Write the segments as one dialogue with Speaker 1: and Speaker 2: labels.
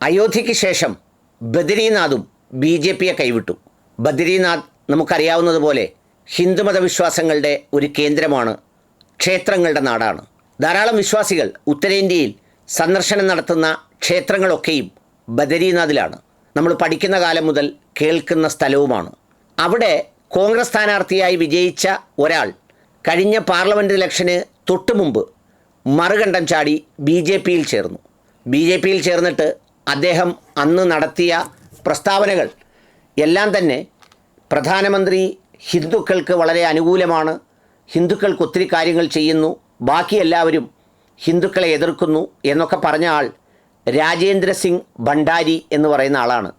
Speaker 1: അയോധ്യയ്ക്ക് ശേഷം ബദരീനാഥും B J പിയെ കൈവിട്ടു. ബദരീനാഥ് നമുക്കറിയാവുന്നതുപോലെ ഹിന്ദുമത വിശ്വാസങ്ങളുടെ ഒരു കേന്ദ്രമാണ് ക്ഷേത്രങ്ങളുടെ നാടാണ്. ധാരാളം വിശ്വാസികൾ ഉത്തരേന്ത്യയിൽ സന്ദർശനം നടത്തുന്ന ക്ഷേത്രങ്ങളൊക്കെയും ബദരീനാഥിലാണ്. നമ്മൾ പഠിക്കുന്ന കാലം മുതൽ കേൾക്കുന്ന സ്ഥലവുമാണ്. അവിടെ കോൺഗ്രസ് സ്ഥാനാർത്ഥിയായി വിജയിച്ച ഒരാൾ കഴിഞ്ഞ പാർലമെന്റ് ഇലക്ഷന് തൊട്ടു മുമ്പ് മറുകണ്ഠം ചാടി ബി ജെ പിയിൽ ചേർന്നു. ബി ജെ പിയിൽ ചേർന്നിട്ട് അദ്ദേഹം അന്ന് നടത്തിയ പ്രസ്താവനകൾ എല്ലാം തന്നെ പ്രധാനമന്ത്രി ഹിന്ദുക്കൾക്ക് വളരെ അനുകൂലമാണ്. ഹിന്ദുക്കൾക്ക് ഒത്തിരി കാര്യങ്ങൾ ചെയ്യുന്നു. ബാക്കി എല്ലാവരും ഹിന്ദുക്കളെ എതിർക്കുന്നു എന്നൊക്കെ പറഞ്ഞ ആൾ രാജേന്ദ്ര സിംഗ് ഭണ്ഡാരി എന്ന് പറയുന്ന ആളാണ്.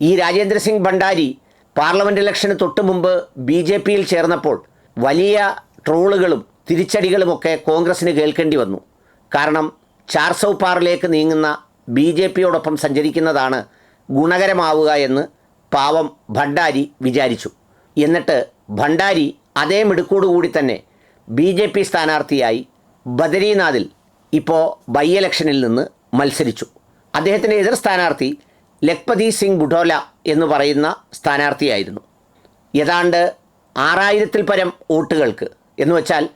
Speaker 1: ഈ രാജേന്ദ്ര സിംഗ് ഭണ്ഡാരി പാർലമെന്റ് ഇലക്ഷന് തൊട്ട് മുമ്പ് ബി ജെ പിയിൽ ചേർന്നപ്പോൾ വലിയ ട്രോളുകളും തിരിച്ചടികളുമൊക്കെ കോൺഗ്രസ്സിന് കേൾക്കേണ്ടി വന്നു. കാരണം ചാർസൗ പാറിലേക്ക് നീങ്ങുന്ന ബി ജെ പിയോടൊപ്പം സഞ്ചരിക്കുന്നതാണ് ഗുണകരമാവുക എന്ന് പാവം ഭണ്ഡാരി വിചാരിച്ചു. എന്നിട്ട് ഭണ്ഡാരി അതേ മിടുക്കോടുകൂടി തന്നെ ബി ജെ പി സ്ഥാനാർത്ഥിയായി ബദരീനാഥിൽ ഇപ്പോൾ ബൈ ഇലക്ഷനിൽ നിന്ന് മത്സരിച്ചു. അദ്ദേഹത്തിന്റെ എതിർ സ്ഥാനാർത്ഥി ലഖ്പതി സിംഗ് ബുഡോല എന്ന് പറയുന്ന സ്ഥാനാർത്ഥിയായിരുന്നു. ഏതാണ്ട് ആറായിരത്തിൽ പരം വോട്ടുകൾക്ക്. എന്ന് വെച്ചാൽ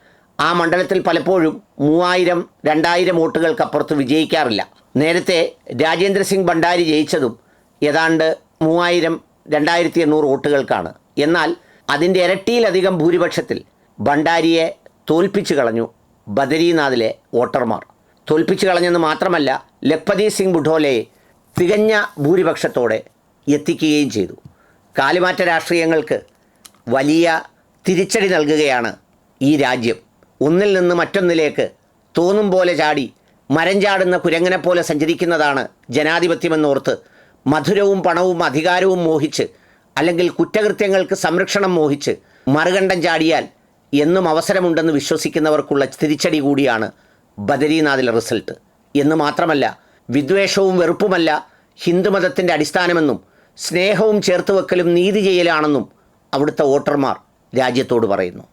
Speaker 1: ആ മണ്ഡലത്തിൽ പലപ്പോഴും മൂവായിരം രണ്ടായിരം വോട്ടുകൾക്കപ്പുറത്ത് വിജയിക്കാറില്ല. നേരത്തെ രാജേന്ദ്ര സിംഗ് ഭണ്ഡാരി ജയിച്ചതും ഏതാണ്ട് മൂവായിരം രണ്ടായിരത്തി എണ്ണൂറ് വോട്ടുകൾക്കാണ്. എന്നാൽ അതിന്റെ ഇരട്ടിയിലധികം ഭൂരിപക്ഷത്തിൽ ഭണ്ഡാരിയെ തോൽപ്പിച്ചു കളഞ്ഞു ബദരീനാഥിലെ വോട്ടർമാർ. തോൽപ്പിച്ചു കളഞ്ഞെന്ന് മാത്രമല്ല ലഖ്പതി സിംഗ് ബുഡോലയെ തികഞ്ഞ ഭൂരിപക്ഷത്തോടെ എത്തിക്കുകയും ചെയ്തു. കാലുമാറ്റ രാഷ്ട്രീയങ്ങൾക്ക് വലിയ തിരിച്ചടി നൽകുകയാണ് ഈ രാജ്യം. ഒന്നിൽ നിന്ന് മറ്റൊന്നിലേക്ക് തോന്നും പോലെ ചാടി മരം ചാടുന്ന കുരങ്ങനെ പോലെ സഞ്ചരിക്കുന്നതാണ് ജനാധിപത്യമെന്നോർത്ത് മധുരവും പണവും അധികാരവും മോഹിച്ച് അല്ലെങ്കിൽ കുറ്റകൃത്യങ്ങൾക്ക് സംരക്ഷണം മോഹിച്ച് മറുകണ്ഠം ചാടിയാൽ എന്നും അവസരമുണ്ടെന്ന് വിശ്വസിക്കുന്നവർക്കുള്ള തിരിച്ചടി കൂടിയാണ് ബദരീനാഥിലെ റിസൾട്ട്. എന്ന് മാത്രമല്ല വിദ്വേഷവും വെറുപ്പുമല്ല ഹിന്ദുമതത്തിന്റെ അടിസ്ഥാനമെന്നും സ്നേഹവും ചേർത്ത് വെക്കലും നീതി ചെയ്യലാണെന്നും അവിടുത്തെ വോട്ടർമാർ രാജ്യത്തോട് പറയുന്നു.